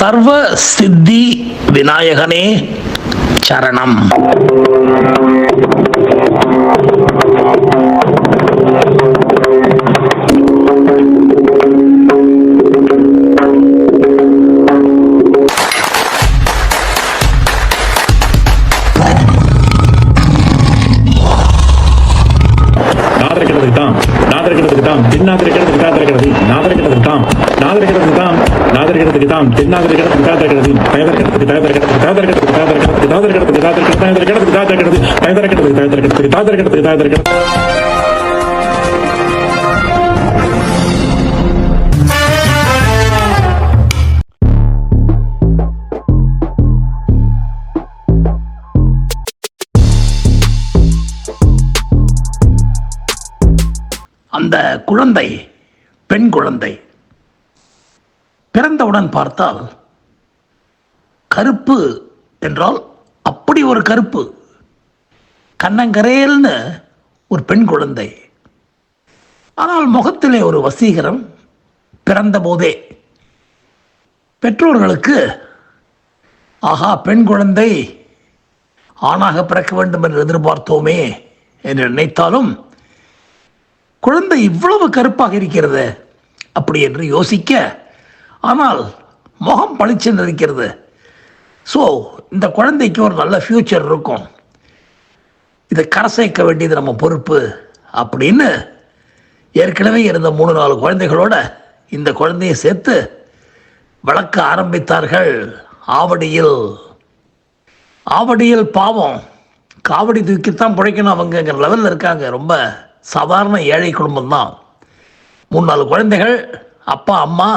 சர்வ சித்தி விநாயகனே சரணம். நாதரிக்கிறதுக்கு தாம் தின்னாதரிக்கிறதுக்கு தாதரிக்கிறது தயதரிக்கிறதுக்கு தயதரிக்கிறதுக்கு தாதரிக்கிறதுக்கு தாதரிக்கிறதுக்கு தாதரிக்கிறதுக்கு தாதரிக்கிறதுக்கு தயதரிக்கிறதுக்கு தாதரிக்கிறது தயதரிக்கிறதுக்கு அந்த குழந்தை பெண் குழந்தை. பிறந்தவுடன் பார்த்தால் கருப்பு என்றால் அப்படி ஒரு கருப்பு. கண்ணங்கரேல்னு ஒரு பெண் குழந்தை. ஆனால் முகத்திலே ஒரு வசீகரம் பிறந்த போதே. பெற்றோர்களுக்கு ஆஹா பெண் குழந்தை ஆணாக பிறக்க வேண்டும் என்று எதிர்பார்த்தோமே என்று நினைத்தாலும் குழந்தை இவ்வளவு கருப்பாக இருக்கிறது அப்படி என்று யோசிக்க ஆனால் முகம் பளிச்சென்று இருக்கிறது. ஸோ இந்த குழந்தைக்கு ஒரு நல்ல ஃப்யூச்சர் இருக்கும். இதை கரை சேர்க்க வேண்டியது நம்ம பொறுப்பு அப்படின்னு ஏற்கனவே இருந்த மூணு நாலு குழந்தைகளோட இந்த குழந்தையை சேர்த்து வளர்க்க ஆரம்பித்தார்கள். ஆவடியில். ஆவடியில் பாவம். காவடி தூக்கித்தான் பிழைக்கணும் அவங்கங்கிற லெவலில் இருக்காங்க. ரொம்ப சாதாரண ஏழை குடும்பம் தான் மூணு நாலு குழந்தைகள் அப்பா அம்மா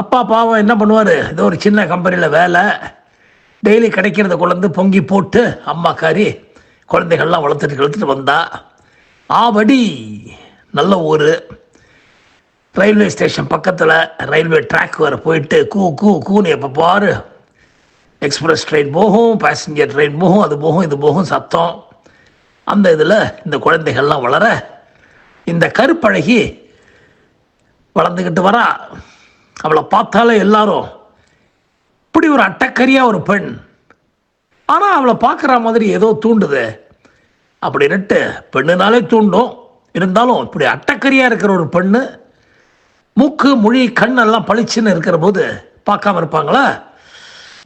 அப்பா பாவம் என்ன பண்ணுவார்? ஏதோ ஒரு சின்ன கம்பெனியில் வேலை. டெய்லி கிடைக்கிறத கொண்டு பொங்கி போட்டு அம்மா காரி குழந்தைகள்லாம் வளர்த்துட்டு வளர்த்துட்டு வந்தா. ஆவடி நல்ல ஊர். ரயில்வே ஸ்டேஷன் பக்கத்தில் ரயில்வே ட்ராக் வர போயிட்டு கூ கூ கூன்னு எப்போ பாரு. எக்ஸ்பிரஸ் ட்ரெயின் போகும் பேசஞ்சர் ட்ரெயின் போகும் அது போகும் இது போகும் சத்தம். அந்த இதில் இந்த குழந்தைகள்லாம் வளர இந்த கருப்பழகி வளர்ந்துக்கிட்டு வரா. அவளை பார்த்தாலே எல்லாரும் இப்படி ஒரு அட்டக்கரியாக ஒரு பெண். ஆனால் அவளை பார்க்குற மாதிரி ஏதோ தூண்டுது. அப்படின்னுட்டு பெண்ணுனாலே தூண்டும். இருந்தாலும் இப்படி அட்டக்கரியாக இருக்கிற ஒரு பெண்ணு மூக்கு மொழி கண்ணெல்லாம் பளிச்சுன்னு இருக்கிற போது பார்க்காம இருப்பாங்களா?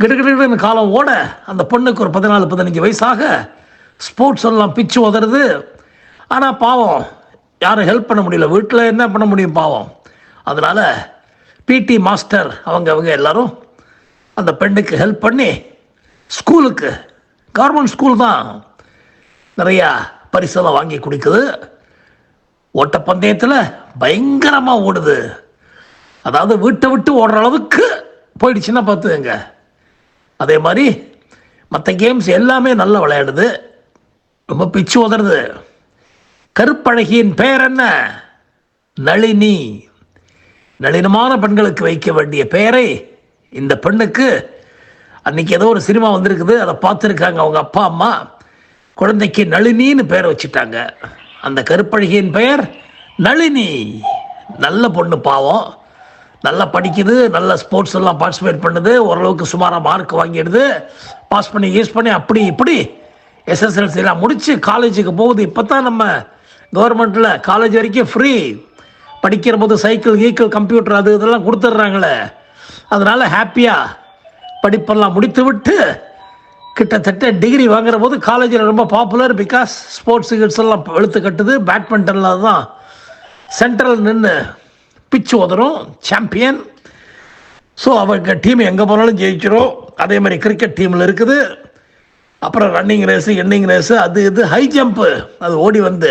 கிடுகிடுன்னு காலம் ஓட அந்த பொண்ணுக்கு ஒரு பதினாலு பதினஞ்சு வயசாக ஸ்போர்ட்ஸ் எல்லாம் பிச்சு உதறது. ஆனால் பாவம் யாரும் ஹெல்ப் பண்ண முடியல. வீட்டில் என்ன பண்ண முடியும் பாவம்? அதனால் பிடி மாஸ்டர் அவங்க அவங்க எல்லாரும் அந்த பெண்ணுக்கு ஹெல்ப் பண்ணி ஸ்கூலுக்கு கவர்மெண்ட் ஸ்கூல் தான் நிறையா பரிசெல்லாம் வாங்கி கொடுக்குது. ஓட்டப்பந்தயத்தில் பயங்கரமாக ஓடுது. அதாவது வீட்டை விட்டு ஓடுற அளவுக்கு போயிடுச்சுன்னா பார்த்துங்க அதே மாதிரி மற்ற கேம்ஸ் எல்லாமே நல்லா விளையாடுது. ரொம்ப பிச்சு உதறது. கருப்பழகியின் பெயர் என்ன? நளினி. நளினமான பெண்களுக்கு வைக்க வேண்டிய பெயரை இந்த பெண்ணுக்கு அன்னைக்கு ஏதோ ஒரு சினிமா வந்திருக்குது அதை பார்த்துருக்காங்க அவங்க அப்பா அம்மா. குழந்தைக்கு நளினின்னு பெயர் வச்சுட்டாங்க. அந்த கருப்பழகியின் பெயர் நளினி. நல்ல பொண்ணு பாவம். நல்லா படிக்குது நல்ல ஸ்போர்ட்ஸ் எல்லாம் பார்ட்டிசிபேட் பண்ணுது ஓரளவுக்கு சுமாராக மார்க் வாங்கிடுது. பாஸ் பண்ணி யூஸ் பண்ணி அப்படி இப்படி எஸ்எஸ்எல்சிலாம் முடித்து காலேஜுக்கு போகுது. இப்போ தான் நம்ம கவர்மெண்ட்டில் காலேஜ் வரைக்கும் ஃப்ரீ படிக்கிற போது சைக்கிள் கீக்கிள் கம்ப்யூட்டர் அது இதெல்லாம் கொடுத்துட்றாங்களே. அதனால் ஹாப்பியாக படிப்பெல்லாம் முடித்து விட்டு கிட்டத்தட்ட டிகிரி வாங்குற போது காலேஜில் ரொம்ப பாப்புலர் பிகாஸ் ஸ்போர்ட்ஸ் கிட்ஸ் எல்லாம் வெளுத்து கட்டுது பேட்மிண்டனில் தான் சென்ட்ரல் நின்று பிச்சு உதறும் சாம்பியன் ஸோ அவங்க டீம் எங்கே போனாலும் ஜெயிச்சிடும் அதே மாதிரி கிரிக்கெட் டீமில் இருக்குது. அப்புறம் ரன்னிங் ரேஸு எண்ணிங் ரேஸு அது இது ஹை ஜம்ப்பு அது ஓடி வந்து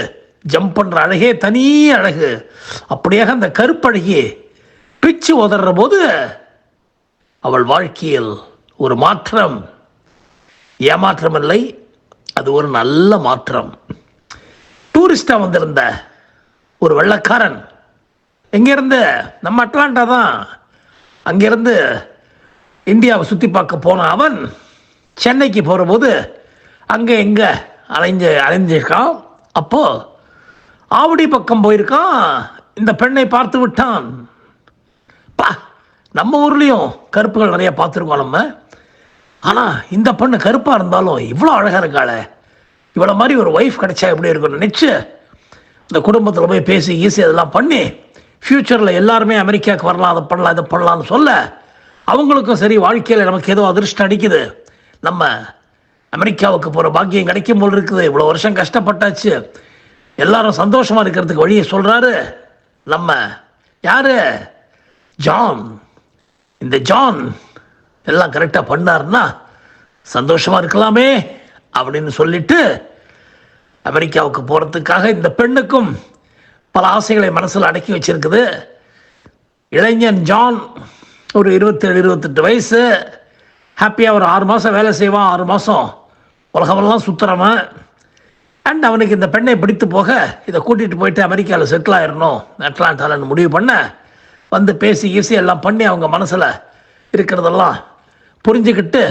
ஜம்ப் பண்ணுற அழகே தனி அழகு. அப்படியாக அந்த கருப்பழகி பிச்சு உதற போது அவள் வாழ்க்கையில் ஒரு மாற்றம். ஏமாற்றம் இல்லை அது ஒரு நல்ல மாற்றம். டூரிஸ்டாக வந்திருந்த ஒரு வெள்ளக்காரன். எங்கேருந்து நம்ம அட்லாண்டா தான். அங்கேருந்து இந்தியாவை சுற்றி பார்க்க போன அவன் சென்னைக்கு போகிறபோது அங்கே எங்கே அலைஞ்சு அலைஞ்சிருக்கான். அப்போ ஆவடி பக்கம் போயிருக்கான். இந்த பெண்ணை பார்த்து விட்டான். பா நம்ம ஊர்லேயும் கருப்புகள் நிறைய பார்த்துருக்கோம் நம்ம. ஆனால் இந்த பெண்ணு கருப்பாக இருந்தாலும் இவ்வளோ அழகாக இருக்காளே. இவ்வளோ மாதிரி ஒரு ஒய்ஃப் கிடைச்சா எப்படி இருக்கும்னு நினச்சி இந்த குடும்பத்தில் போய் பேசி ஈஸி அதெல்லாம் பண்ணி ஃப்யூச்சரில் எல்லாருமே அமெரிக்காவுக்கு வரலாம் அதை பண்ணலாம் இதை பண்ணலாம்னு சொல்ல அவங்களுக்கும் சரி வாழ்க்கையில் நமக்கு ஏதோ அதிர்ஷ்டம் அடிக்குது. நம்ம அமெரிக்காவுக்கு போகிற பாக்கியம் கிடைக்கும் போல் இருக்குது. இவ்வளோ வருஷம் கஷ்டப்பட்டாச்சு. எல்லாரும் சந்தோஷமாக இருக்கிறதுக்கு வழியை சொல்கிறாரு நம்ம யாரு? ஜான். இந்த ஜான் எல்லாம் கரெக்டாக பண்ணாருன்னா சந்தோஷமாக இருக்கலாமே அப்படின்னு சொல்லிட்டு அமெரிக்காவுக்கு போகிறதுக்காக இந்த பெண்ணுக்கும் பல ஆசைகளை மனசில் அடக்கி வச்சிருக்குது. இளைஞன் ஜான் ஒரு இருபத்தேழு இருபத்தெட்டு வயசு. ஹாப்பியாக ஒரு ஆறு மாதம் வேலை செய்வான். ஆறு மாதம் உலகமெல்லாம் சுற்றுறவன் அண்ட் அவனுக்கு இந்த பெண்ணை பிடித்து போக இதை கூட்டிகிட்டு போயிட்டு அமெரிக்காவில் செட்டில் ஆயிடணும் அட்லாண்டாலன்னு முடிவு பண்ண வந்து பேசி கீசி எல்லாம் பண்ணி அவங்க மனசில் இருக்கிறதெல்லாம் புரிஞ்சுக்கிட்டு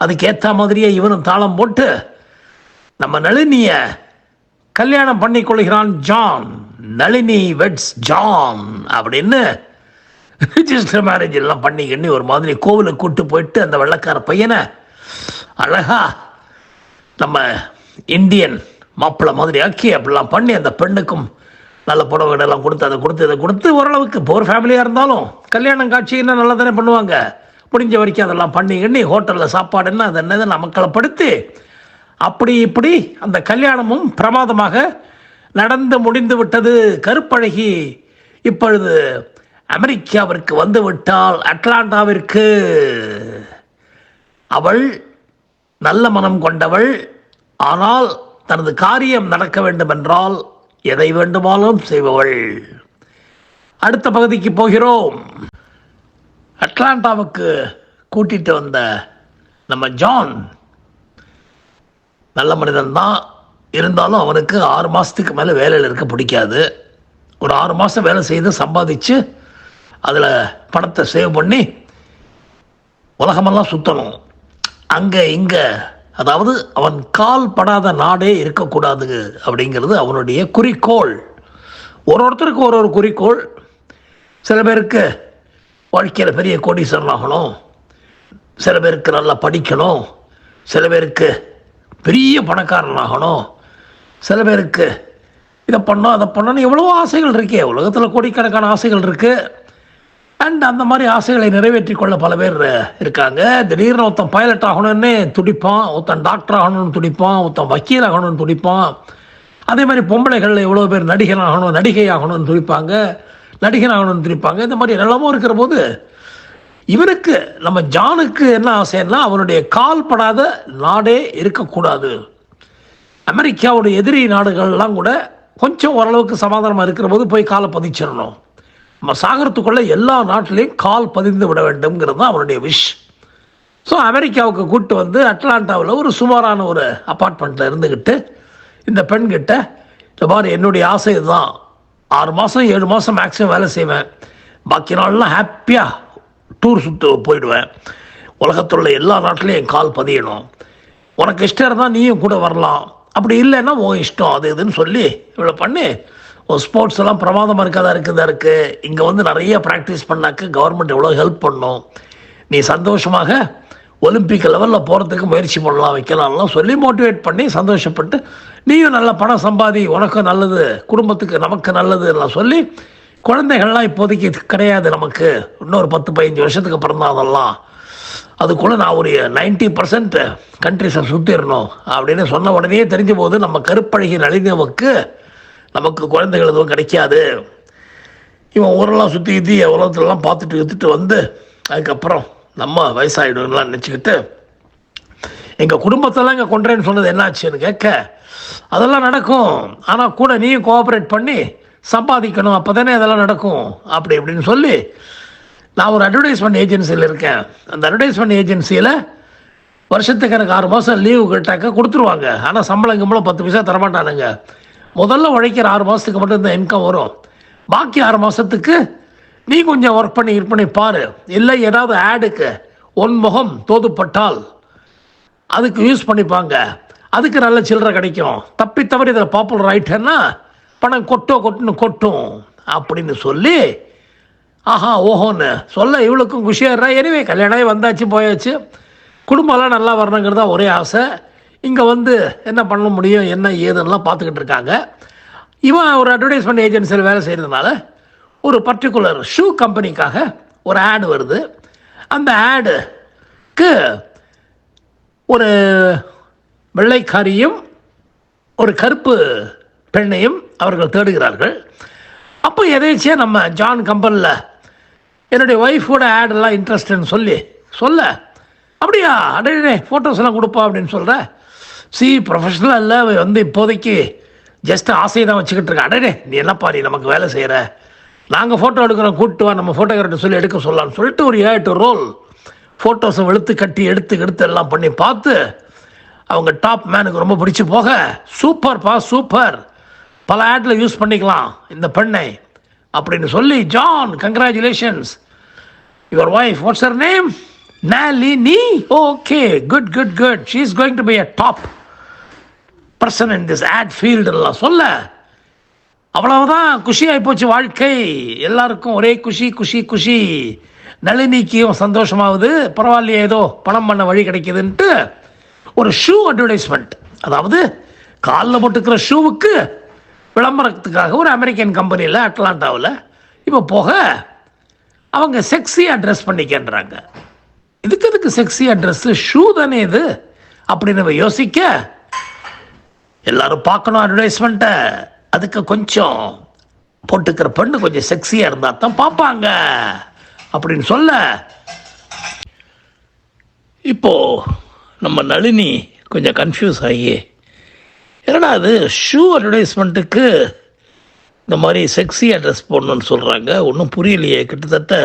அதுக்கேற்ற மாதிரியே இவனும் தாளம் போட்டு நம்ம நளினிய கல்யாணம் பண்ணி கொள்கிறான் ஜான். நளினி வெட்ஸ் ஜான் அப்படின்னு ரிஜிஸ்டர் மேரேஜ் எல்லாம் பண்ணி எண்ணி ஒரு மாதிரி கோவிலுக்கு கூட்டு போயிட்டு அந்த வெள்ளக்கார பையனை அழகா நம்ம இந்தியன் மாப்பிள்ளை மாதிரி ஆக்கி அப்படிலாம் பண்ணி அந்த பெண்ணுக்கும் நல்ல புடவை எல்லாம் கொடுத்து அதை கொடுத்து இதை கொடுத்து ஓரளவுக்கு போர் ஃபேமிலியாக இருந்தாலும் கல்யாணம் காட்சின்னா நல்லா தானே பண்ணுவாங்க. முடிஞ்ச வரைக்கும் அதெல்லாம் பண்ணி எண்ணி ஹோட்டலில் சாப்பாடு என்ன அது என்னது மக்களை படுத்தி அப்படி இப்படி அந்த கல்யாணமும் பிரமாதமாக நடந்து முடிந்து விட்டது. கருப்பழகி இப்பொழுது அமெரிக்காவிற்கு வந்து விட்டால் அட்லாண்டாவிற்கு. அவள் நல்ல மனம் கொண்டவள் ஆனால் தனது காரியம் நடக்க வேண்டும் என்றால் எதை வேண்டுமானாலும் செய்பவள். அடுத்த பகுதிக்கு போகிறோம். அட்லாண்டாவுக்கு கூட்டிட்டு வந்த நம்ம ஜான். நல்ல மனிதன் தான். இருந்தாலும் அவனுக்கு ஆறு மாதத்துக்கு மேலே வேலையில் இருக்க பிடிக்காது. ஒரு ஆறு மாதம் வேலை செய்து சம்பாதிச்சு அதில் பணத்தை சேவ் பண்ணி உலகமெல்லாம் சுற்றணும் அங்கே இங்கே அதாவது அவன் கால் படாத நாடே இருக்கக்கூடாது அப்படிங்கிறது அவனுடைய குறிக்கோள். ஒரு ஒருத்தருக்கு ஒரு ஒரு குறிக்கோள். சில பேருக்கு வாழ்க்கையில் பெரிய கோடீஸ்வரன் ஆகணும் சில பேருக்கு நல்லா படிக்கணும். சில பேருக்கு பெரிய பணக்காரன் ஆகணும் சில பேருக்கு இதை பண்ணோம் அதை பண்ணணும் எவ்வளவோ ஆசைகள் இருக்கே. உலகத்தில் கோடிக்கணக்கான ஆசைகள் இருக்குது அண்ட் அந்த மாதிரி ஆசைகளை நிறைவேற்றி கொள்ள பல பேர் இருக்காங்க. திடீர்னு ஒருத்தன் பைலட் ஆகணும்னு துடிப்பான் ஒருத்தன் டாக்டர் ஆகணும்னு துடிப்பான் ஒருத்தன் வக்கீல் ஆகணும்னு துடிப்பான். அதே மாதிரி பொம்பளைகள் எவ்வளோ பேர் நடிகன் ஆகணும் நடிகை ஆகணும்னு துடிப்பாங்க. நடிகன் ஆகணும்னு துடிப்பாங்க. இந்த மாதிரி நிலமும் இருக்கிற போது இவருக்கு நம்ம ஜானுக்கு என்ன ஆசைன்னா அவனுடைய கால் படாத நாடே இருக்கக்கூடாது. அமெரிக்காவுடைய எதிரி நாடுகள்லாம் கூட கொஞ்சம் ஓரளவுக்கு சமாதானமாக இருக்கிற போது போய் காலை பதிச்சிடணும். நம்ம சாகரத்துக்குள்ள எல்லா நாட்டிலையும் கால் பதிந்து விட வேண்டும்ங்கிறது தான் அவனுடைய விஷ் ஸோ அமெரிக்காவுக்கு கூட்டு வந்து அட்லாண்டாவில் ஒரு சுமாரான ஒரு அப்பார்ட்மெண்ட்டில் இருந்துக்கிட்டு இந்த பெண்கிட்ட இந்த மாதிரி என்னுடைய ஆசை இதுதான். ஆறு மாதம் ஏழு மாதம் மேக்ஸிமம் வேலை செய்வேன். பாக்கி நாள்லாம் ஹாப்பியாக டூர் சுற்று போயிடுவேன். உலகத்தில் உள்ள எல்லா நாட்டிலையும் என் கால் பதியணும். உனக்கு இஷ்டம் இருந்தால் நீயும் கூட வரலாம். அப்படி இல்லைன்னா உன் இஷ்டம் அது இதுன்னு சொல்லி இவ்வளோ பண்ணி ஸ்போர்ட்ஸ் எல்லாம் பிரமாதமாக இருக்கதா இருக்குதா இருக்குது இங்கே வந்து நிறைய ப்ராக்டிஸ் பண்ணாக்க கவர்மெண்ட் எவ்வளோ ஹெல்ப் பண்ணும். நீ சந்தோஷமாக ஒலிம்பிக் லெவலில் போகிறதுக்கு முயற்சி பண்ணலாம் வைக்கலாம்லாம் சொல்லி மோட்டிவேட் பண்ணி சந்தோஷப்பட்டு நீயும் நல்ல பணம் சம்பாதி உனக்கும் நல்லது குடும்பத்துக்கு நமக்கு நல்லதுலாம் சொல்லி குழந்தைகள்லாம் இப்போதைக்கு கிடையாது நமக்கு. இன்னொரு பத்து பதினஞ்சு வருஷத்துக்கு பிறந்தாதெல்லாம் அதெல்லாம். அதுக்குள்ளே நான் ஒரு நைன்ட்டி பர்சன்ட் கண்ட்ரிஸை சுற்றிடணும் அப்படின்னு சொன்ன உடனே தெரிஞ்ச போது நம்ம கருப்பழகி நளினவுக்கு நமக்கு குழந்தைகள் எதுவும் கிடைக்காது. இவன் ஊரெல்லாம் சுற்றி சுற்றி உலகத்துலலாம் பார்த்துட்டு எடுத்துட்டு வந்து அதுக்கப்புறம் நம்ம வயசாகிடும்லாம் நினச்சிக்கிட்டு எங்கள் குடும்பத்தெல்லாம் இங்கே கொண்டேன்னு சொன்னது என்னாச்சுன்னு கேட்க அதெல்லாம் நடக்கும். ஆனால் கூட நீயும் கோஆப்ரேட் பண்ணி சம்பாதிக்கணும். அப்போ தானே அதெல்லாம் நடக்கும். அப்படி இப்படின்னு சொல்லி நான் ஒரு அட்வர்டைஸ்மெண்ட் ஏஜென்சியில் இருக்கேன். அந்த அட்வர்டைஸ்மெண்ட் ஏஜென்சியில் வருஷத்துக்கு எனக்கு ஆறு மாதம் லீவு கேட்டாக்க கொடுத்துருவாங்க. ஆனால் சம்பளம் கிம்பளம் பத்து பைசா தரமாட்டானுங்க. முதல்ல உழைக்கிற ஆறு மாதத்துக்கு மட்டும் இந்த இன்கம் வரும். பாக்கி ஆறு மாதத்துக்கு நீ கொஞ்சம் ஒர்க் பண்ணி இது பண்ணி பாரு. இல்லை ஏதாவது ஆடுக்கு ஒன் முகம் தோதுப்பட்டால் அதுக்கு யூஸ் பண்ணிப்பாங்க. அதுக்கு நல்ல சில்லறை கிடைக்கும். தப்பி தவறி இதில் பாப்புலர் ஆகிட்டேன்னா பணம் கொட்டோ கொட்டுன்னு கொட்டும் அப்படின்னு சொல்லி ஆஹா ஓஹோன்னு சொல்ல இவளுக்கும் குஷியாடுறா எனவே கல்யாணம் வந்தாச்சு போயாச்சு. குடும்பம்லாம் நல்லா வரணுங்கிறது தான் ஒரே ஆசை. இங்கே வந்து என்ன பண்ண முடியும் என்ன ஏதுன்னெலாம் பார்த்துக்கிட்டு இருக்காங்க. இவன் ஒரு அட்வர்டைஸ்மெண்ட் ஏஜென்சியில் வேலை செய்கிறதுனால ஒரு பர்டிகுலர் ஷூ கம்பெனிக்காக ஒரு ஆடு வருது. அந்த ஆடுக்கு ஒரு வெள்ளைக்காரியும் ஒரு கருப்பு பெண்ணையும் அவர்கள் தேடுகிறார்கள். அப்போ எதேச்சியாக நம்ம ஜான் கம்பனில் என்னுடைய ஒய்ஃபோட ஆடெல்லாம் இன்ட்ரெஸ்ட்னு சொல்லி சொல்ல அப்படியா அடையே ஃபோட்டோஸ்லாம் கொடுப்போம் கொடுப்பா அப்படின்னு சொல்கிற சி ப்ரொஃபஷனலாக இல்லை அவன் வந்து இப்போதைக்கு ஜஸ்ட் ஆசையை தான் வச்சுக்கிட்டு இருக்கேன். அடடே நீ என்னப்பா நீ நமக்கு வேலை செய்கிற நாங்கள் ஃபோட்டோ எடுக்கிறோம் கூப்பிட்டு வா நம்ம ஃபோட்டோகிராஃபர் சொல்லி எடுக்க சொல்லலாம்னு சொல்லிட்டு ஒரு ஏட்டு ரோல் ஃபோட்டோஸை வெளுத்து கட்டி எடுத்து எடுத்து எல்லாம் பண்ணி பார்த்து அவங்க டாப் மேனுக்கு ரொம்ப பிடிச்சி போக சூப்பர்ப்பா சூப்பர் பல ஆட்டில் யூஸ் பண்ணிக்கலாம் இந்த பெண்ணை அப்படின்னு சொல்லி John congratulations your wife what's her name நீ okay good good good she is going to be a top person in this ad ஃபீல்டுலாம் சொல்ல அவ்வளவுதான் குஷியாகி போச்சு வாழ்க்கை. எல்லாருக்கும் ஒரே குஷி குஷி குஷி. நளினிக்கும் சந்தோஷமாகுது பரவாயில்லையே ஏதோ பணம் பண்ண வழி கிடைக்குதுன்ட்டு ஒரு ஷூ அட்வர்டைஸ்மெண்ட் அதாவது காலில் போட்டுக்கிற ஷூவுக்கு விளம்பரத்துக்காக ஒரு அமெரிக்கன் கம்பெனியில் அட்லாண்டாவில் இப்போ போக அவங்க செக்ஸியாக ட்ரெஸ் பண்ணிக்கன்றாங்க. இதுக்கு எதுக்கு செக்ஸியாக ட்ரெஸ்ஸு ஷூ தானே இது. அப்படின்னு நம்ம யோசிக்க எல்லாரும் பார்க்கணும் அட்வர்டைஸ்மெண்ட்டை அதுக்கு கொஞ்சம் போட்டுக்கிற பெண்ணு கொஞ்சம் செக்ஸியாக இருந்தால் தான் பார்ப்பாங்க. அப்படின்னு சொல்ல. இப்போ நம்ம நளினி கொஞ்சம் கன்ஃபியூஸ் ஆகி என்னடா அது ஷூ அட்வர்டைஸ்மெண்ட்டுக்கு இந்த மாதிரி செக்ஸியாக ட்ரெஸ் போடணும்னு சொல்கிறாங்க ஒன்றும் புரியலையே கிட்டத்தட்ட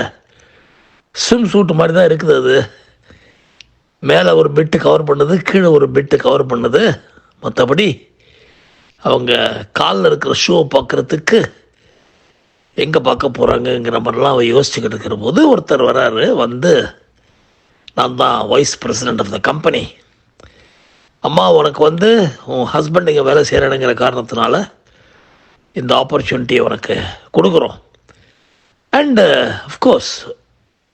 ஸ்விம் சூட் மாதிரி தான் இருக்குது அது. மேலே ஒரு பெட்டு கவர் பண்ணுது கீழே ஒரு பெட்டு கவர் பண்ணுது. மற்றபடி அவங்க காலில் இருக்கிற ஷூவை பார்க்குறதுக்கு எங்கே பார்க்க போகிறாங்கங்கிற மாதிரிலாம் அவன் யோசிச்சுக்கிட்டு இருக்கிற போது ஒருத்தர் வராரு வந்து நான் தான் vice president of the company அம்மா உனக்கு வந்து உன் ஹஸ்பண்ட் இங்கே வேலை செய்கிறேனுங்கிற காரணத்தினால இந்த ஆப்பர்ச்சுனிட்டியை உனக்கு கொடுக்குறோம். அண்டு அஃப்கோர்ஸ்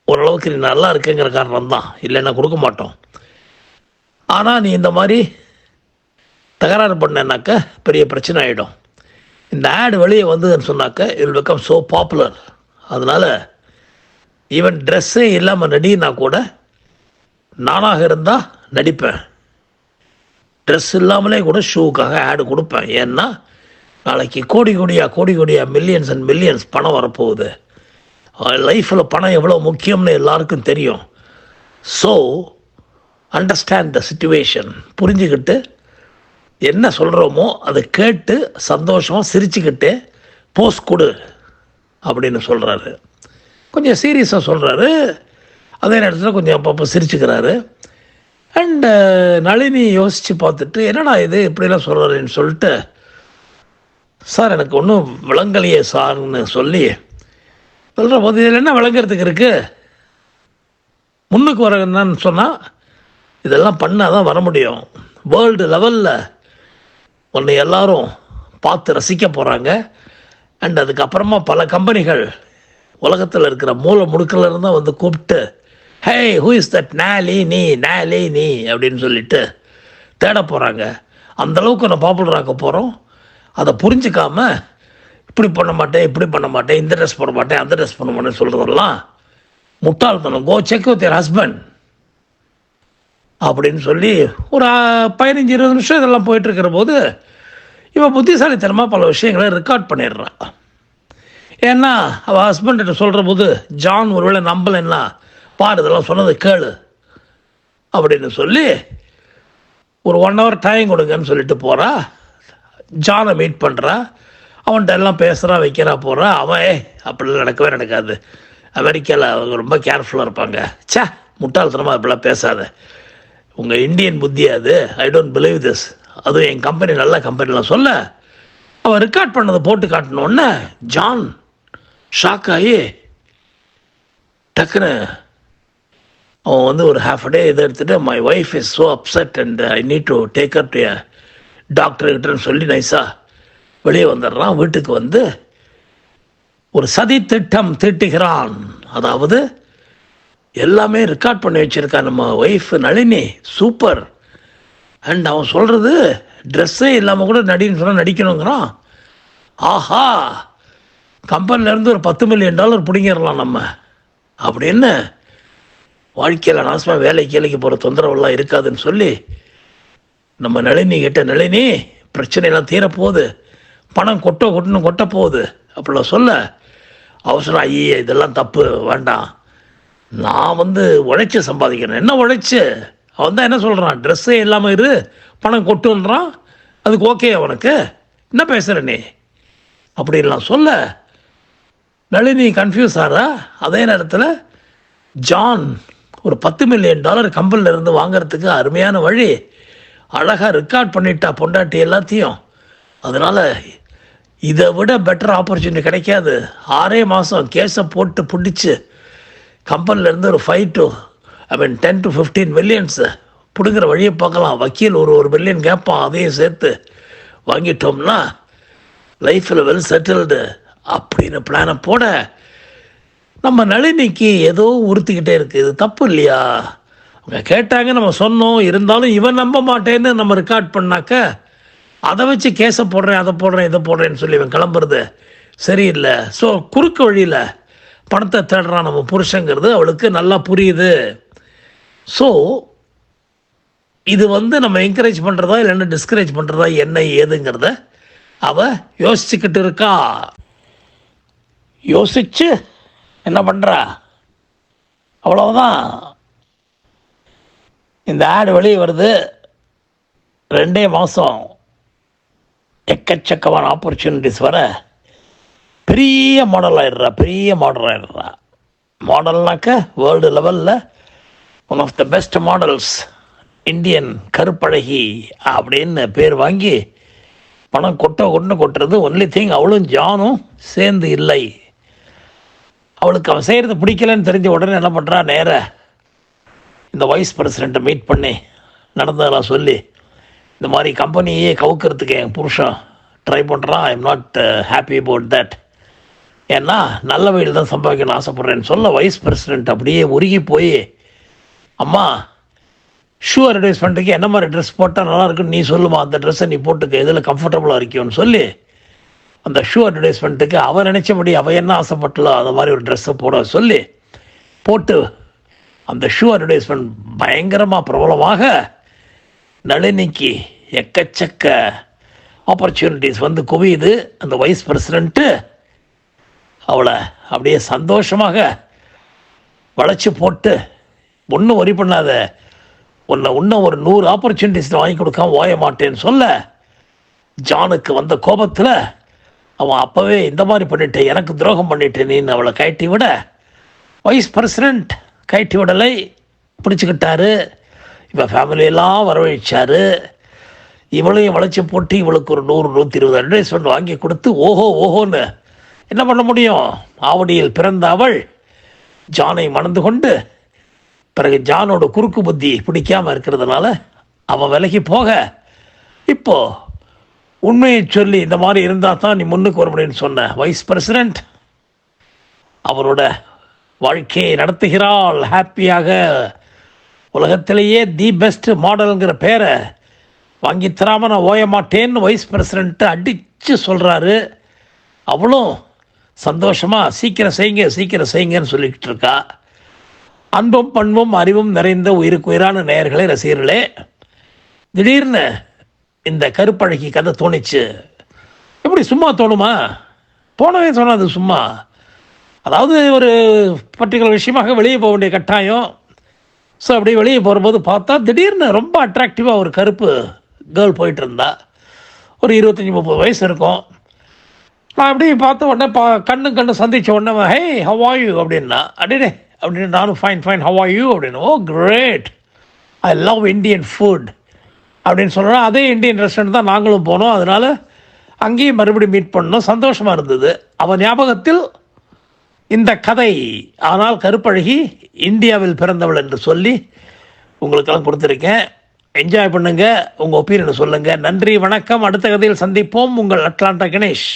ஓரளவுக்கு நீ நல்லா இருக்குங்கிற காரணம் தான் இல்லைன்னா கொடுக்க மாட்டோம். ஆனால் நீ இந்த மாதிரி தகராறு பண்ணேன்னாக்கா பெரிய பிரச்சனை ஆகிடும் இந்த ஆடு வெளியே வந்ததுன்னு சொன்னாக்க இல் பிகம் ஸோ பாப்புலர் அதனால் ஈவன் ட்ரெஸ்ஸே இல்லாமல் நடினா கூட நானாக இருந்தால் நடிப்பேன். ட்ரெஸ் இல்லாமலே கூட ஷூவுக்காக ஆடு கொடுப்பேன். ஏன்னா நாளைக்கு கோடி கோடியாக கோடி கோடியாக மில்லியன்ஸ் அண்ட் மில்லியன்ஸ் பணம் வரப்போகுது. லைஃப்பில் பணம் எவ்வளோ முக்கியம்னு எல்லாருக்கும் தெரியும். ஸோ அண்டர்ஸ்டாண்ட் த சுச்சுவேஷன் புரிஞ்சுக்கிட்டு என்ன சொல்கிறோமோ அதை கேட்டு சந்தோஷமாக சிரிச்சுக்கிட்டு போஸ் கொடு அப்படின்னு சொல்கிறாரு கொஞ்சம் சீரியஸாக சொல்கிறாரு அதே நேரத்தில் கொஞ்சம் அப்பப்போ சிரிச்சுக்கிறாரு. அண்டு uh, நளினி யோசித்து பார்த்துட்டு என்னடா இது இப்படிலாம் சொல்கிறாருன்னு சொல்லிட்டு சார் எனக்கு ஒன்றும் விளங்கலையே சார்னு சொல்லி சொல்கிற போது இதில் என்ன விளங்குறதுக்கு இருக்குது முன்னுக்கு வர என்னன்னு சொன்னால் இதெல்லாம் பண்ணால் தான் வர முடியும். வேர்ல்டு லெவலில் உன்னை எல்லாரும் பார்த்து ரசிக்க போகிறாங்க அண்ட் அதுக்கப்புறமா பல கம்பெனிகள் உலகத்தில் இருக்கிற மூல முடுக்கிலிருந்து வந்து கூப்பிட்டு hey who is that Nalini Nalini அப்படின்னு சொல்லிட்டு தேட போகிறாங்க அந்தளவுக்கு நான் பாப்புலர் ஆக்க போகிறோம் அதை புரிஞ்சுக்காம இப்படி பண்ண மாட்டேன் இப்படி பண்ண மாட்டேன் இந்த ட்ரெஸ் போட மாட்டேன் அந்த ட்ரெஸ் பண்ண மாட்டேன்னு சொல்கிறதெல்லாம் முட்டாள்தனம். Go check with your husband அப்படின்னு சொல்லி ஒரு பதினஞ்சு இருபது நிமிஷம் இதெல்லாம் போயிட்டுருக்கிற போது இவன் புத்திசாலித்தனமாக பல விஷயங்களை ரெக்கார்ட் பண்ணிடுறான் ஏன்னா அவள் ஹஸ்பண்ட்ட சொல்கிற போது ஜான் ஒருவேளை நம்பலைன்னா பாரு இதெல்லாம் சொன்னது கேளு. அப்படின்னு சொல்லி ஒரு ஒன் ஹவர் டைம் கொடுங்கன்னு சொல்லிட்டு போகிறா ஜானை மீட் பண்ணுறா அவன்கிட்ட எல்லாம் பேசுகிறா வைக்கிறா போகிறா அவன் அப்படிலாம் நடக்கவே நடக்காது. அமெரிக்காவில் அவங்க ரொம்ப கேர்ஃபுல்லாக இருப்பாங்க. ச்சே முட்டாள்தனமாக இப்படிலாம் பேசாத. உங்கள் இந்தியன் புத்தி அது. ஐ டோன்ட் பிலீவ் திஸ் அதுவும் என் கம்பெனி நல்ல கம்பெனிலாம் சொல்ல. அவன் ரெக்கார்ட் பண்ணதை போட்டு காட்டினோடனே ஜான் ஷாக் ஆகி டக்குன்னு அவன் வந்து ஒரு ஹாஃப் டே இதை எடுத்துகிட்டு my wife is so upset and I need to take up to டாக்டர்கிட்டன்னு சொல்லி நைஸாக வெளியே வந்துடுறான். வீட்டுக்கு வந்து ஒரு சதி திட்டம் தீட்டுகிறான் அதாவது எல்லாமே ரெக்கார்ட் பண்ணி வச்சுருக்கான் நம்ம ஒய்ஃப் நளினி. சூப்பர் அண்ட் அவன் சொல்கிறது ட்ரெஸ்ஸே இல்லாமல் கூட நடின்னு சொன்னால் நடிக்கணுங்கிறான். ஆஹா! கம்பெனிலேருந்து ஒரு பத்து மில்லியன் டாலர் பிடிங்கிடலாம் நம்ம. அப்படின்னு வாழ்க்கையில் நாசமாக வேலைக்கு வேலைக்கு போகிற தொந்தரவெல்லாம் இருக்காதுன்னு சொல்லி நம்ம நளினி கிட்ட நளினி பிரச்சனையெல்லாம் தீரப்போகுது. பணம் கொட்ட கொட்டணும் கொட்ட போகுது அப்படிலாம் சொல்ல அவசரம் ஐயே இதெல்லாம் தப்பு வேண்டாம். நான் வந்து உழைச்சி சம்பாதிக்கிறேன். என்ன உழைச்சி? அவன் தான் என்ன சொல்கிறான் ட்ரெஸ்ஸே இல்லாமல் இரு பணம் கொட்டுன்றான். அதுக்கு ஓகே அவனுக்கு. என்ன பேசுகிற நீ? அப்படின்லாம் சொல்ல. நளினி கன்ஃபியூஸ் ஆகிறா அதே நேரத்தில் ஜான் ஒரு பத்து மில்லியன் டாலர் கம்பெனில இருந்து வாங்குறதுக்கு அருமையான வழி. அழகாக ரெக்கார்ட் பண்ணிட்டா பொண்டாட்டி எல்லாத்தையும். அதனால் இதை விட பெட்டர் ஆப்பர்ச்சுனிட்டி கிடைக்காது. ஆறே மாதம் கேஸை போட்டு பிடிச்சி கம்பெனிலேருந்து ஒரு five to I mean ten to fifteen millions பிடுங்குற வழியை பார்க்கலாம் வக்கீல் ஒரு ஒரு மில்லியன் கேட்பான் அதையும் சேர்த்து வாங்கிட்டோம்னா லைஃப்பில் வெல் செட்டில்டு அப்படின்னு பிளானை போட நம்ம நளினிக்கு ஏதோ உறுத்திக்கிட்டே இருக்குது இது தப்பு இல்லையா? அவங்க கேட்டாங்க நம்ம சொன்னோம். இருந்தாலும் இவன் நம்ப மாட்டேன்னு நம்ம ரெக்கார்ட் பண்ணாக்க அதை வச்சு கேஸை போடுறேன் அதை போடுறேன் இதை போடுறேன்னு சொல்லி இவன் கிளம்புறது சரியில்லை. ஸோ குறுக்கு வழியில் பணத்தை தேடுறான் நம்ம புருஷங்கிறது அவளுக்கு நல்லா புரியுது. ஸோ இது வந்து நம்ம என்கரேஜ் பண்ணுறதா இல்லைன்னா டிஸ்கரேஜ் பண்ணுறதா என்ன ஏதுங்கிறத அவ யோசிச்சுக்கிட்டு இருக்கா. யோசிச்சு என்ன பண்ணுறா அவ்வளவுதான். இந்த ஆடு வெளியே வருது. ரெண்டே மாதம் எக்கச்சக்கமான ஆப்பர்ச்சுனிட்டிஸ் வர பெரிய மாடல் ஆயிடுறா பெரிய மாடல் ஆயிடுறா. மாடல்னாக்க வேர்ல்டு லெவலில் one of the best models Indian கருப்பழகி அப்படின்னு பேர் வாங்கி பணம் கொட்ட கொண்டு கொட்டுறது ஒன்லி திங் அவளும் ஜானும் சேர்ந்து இல்லை. அவளுக்கு அவன் செய்கிறது பிடிக்கலன்னு தெரிஞ்ச உடனே என்ன பண்ணுறா நேர இந்த வைஸ் பிரசிடெண்ட்டை மீட் பண்ணி நடந்ததெல்லாம் சொல்லி இந்த மாதிரி கம்பெனியே கவுக்கிறதுக்கு என் புருஷன் ட்ரை பண்ணுறான் I am not happy about that ஏன்னா நல்ல வழியில் தான் சம்பாதிக்கணும்னு ஆசைப்பட்றேன்னு சொல்ல வைஸ் பிரசிடென்ட் அப்படியே உருகி போய் அம்மா ஷூ அட்வர்டைஸ்மெண்ட்டுக்கு என்ன மாதிரி ட்ரெஸ் போட்டால் நல்லாயிருக்குன்னு நீ சொல்லுமா? அந்த ட்ரெஸ்ஸை நீ போட்டுக்க எதில் கம்ஃபர்டபுளாக இருக்கியோன்னு சொல்லி அந்த ஷூ அட்வர்டைஸ்மெண்ட்டுக்கு அவன் நினச்சபடி அவன் என்ன ஆசைப்பட்டலோ அந்த மாதிரி ஒரு ட்ரெஸ்ஸை போட சொல்லி போட்டு அந்த ஷூ அட்வர்டைஸ்மெண்ட் பயங்கரமாக பிரபலமாக நளினிக்கு எக்கச்சக்க ஆப்பர்ச்சுனிட்டிஸ் வந்து குவியுது. அந்த வைஸ் பிரசிடென்ட்டு அவளை அப்படியே சந்தோஷமாக வளைச்சி போட்டு ஒன்றும் ஒரி பண்ணாத. உன்னை இன்னும் ஒரு நூறு ஆப்பர்ச்சுனிட்டிஸ் வாங்கி கொடுக்காம ஓய மாட்டேன்னு சொல்ல ஜானுக்கு வந்த கோபத்தில் அவன் அப்போவே இந்த மாதிரி பண்ணிட்டேன் எனக்கு துரோகம் பண்ணிட்டேன் நீன்னு அவளை கயட்டி விட வைஸ் பிரசிடெண்ட் கயட்டி விடலை. பிடிச்சிக்கிட்டாரு. இப்போ ஃபேமிலியெல்லாம் வரவழைச்சாரு. இவளையும் வளைச்சி போட்டு இவளுக்கு ஒரு நூறு நூற்றி இருபது அட்வைஸ்மெண்ட் வாங்கி கொடுத்து ஓஹோ ஓஹோன்னு என்ன பண்ண முடியும்? ஆவடியில் பிறந்த அவள் ஜானை மணந்து கொண்டு பிறகு ஜானோட குறுக்கு புத்தி பிடிக்காம இருக்கிறதுனால அவன் விலகி போக. இப்போ உண்மையை சொல்லி இந்த மாதிரி இருந்தால் தான் நீ முன்னுக்கு வர முடியும்னு சொன்ன வைஸ் பிரசிடென்ட். அவரோட வாழ்க்கையை நடத்துகிறாள். ஹாப்பியாக. உலகத்திலேயே தி பெஸ்ட் மாடலுங்கிற பேரை வாங்கி தராம நான் ஓய மாட்டேன்னு வைஸ் பிரசிடெண்ட்டு அடித்து சொல்கிறாரு அவளும் சந்தோஷமாக சீக்கிரம் செய்யுங்க சீக்கிரம் செய்யுங்கன்னு சொல்லிக்கிட்டு இருக்கா. அன்பும் பண்பும் அறிவும் நிறைந்த உயிருக்கு உயிரான நேயர்களே ரசிகர்களே திடீர்னு இந்த கருப்பழகி கதை தோணிச்சு. எப்படி சும்மா தோணுமா? போனவே சொன்னாது சும்மா. அதாவது ஒரு பர்டிகுலர் விஷயமாக வெளியே போக வேண்டிய கட்டாயம். ஸோ அப்படியே வெளியே போகும்போது பார்த்தா திடீர்னு ரொம்ப அட்ராக்டிவாக ஒரு கருப்பு கேர்ள் போயிட்டு இருந்தா. ஒரு இருபத்தஞ்சி முப்பது வயசு இருக்கும். நான் அப்படியே பார்த்த உடனே பா கண்ணு கண்ணு சந்தித்த உடனே ஹே ஹவாயு அப்படின்னா அடிடே oh, அப்படின்னு நானும் fine fine how are you அப்படின்னு ஓ great I love Indian food அப்படின்னு சொல்கிறோம் அதே இந்தியன் ரெஸ்டாரண்ட் தான் நாங்களும் போனோம். அதனால் அங்கேயும் மறுபடியும் மீட் பண்ணோம். சந்தோஷமாக இருந்தது. அவன் ஞாபகத்தில் இந்த கதை ஆனால் கருப்பழகி இந்தியாவில் பிறந்தவள் என்று சொல்லி உங்களுக்கெல்லாம் கொடுத்துருக்கேன். என்ஜாய் பண்ணுங்கள் உங்கள் ஒப்பீனியனை சொல்லுங்கள் நன்றி வணக்கம். அடுத்த கதையில் சந்திப்போம். உங்கள் அட்லாண்டா கணேஷ்.